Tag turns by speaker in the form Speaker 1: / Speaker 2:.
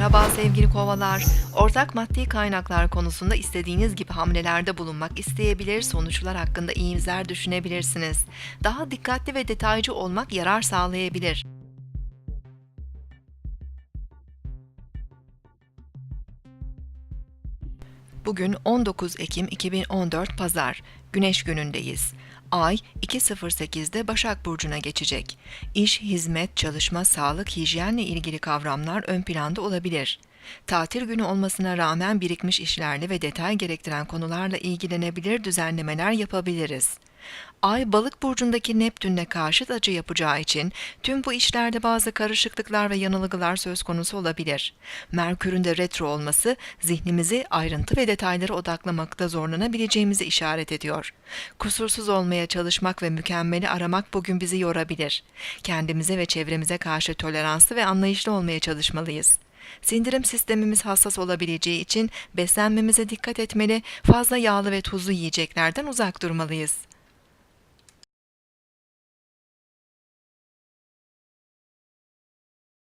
Speaker 1: Merhaba sevgili kovalar. Ortak maddi kaynaklar konusunda istediğiniz gibi hamlelerde bulunmak isteyebilir, sonuçlar hakkında iyimser düşünebilirsiniz. Daha dikkatli ve detaycı olmak yarar sağlayabilir. Bugün 19 Ekim 2014 Pazar. Güneş günündeyiz. Ay 2.08'de Başak Burcu'na geçecek. İş, hizmet, çalışma, sağlık, hijyenle ilgili kavramlar ön planda olabilir. Tatil günü olmasına rağmen birikmiş işlerle ve detay gerektiren konularla ilgilenebilir düzenlemeler yapabiliriz. Ay balık burcundaki Neptün'le karşıt açı yapacağı için tüm bu işlerde bazı karışıklıklar ve yanılgılar söz konusu olabilir. Merkür'ün de retro olması zihnimizi ayrıntı ve detaylara odaklamakta zorlanabileceğimizi işaret ediyor. Kusursuz olmaya çalışmak ve mükemmeli aramak bugün bizi yorabilir. Kendimize ve çevremize karşı toleranslı ve anlayışlı olmaya çalışmalıyız. Sindirim sistemimiz hassas olabileceği için beslenmemize dikkat etmeli, fazla yağlı ve tuzlu yiyeceklerden uzak durmalıyız.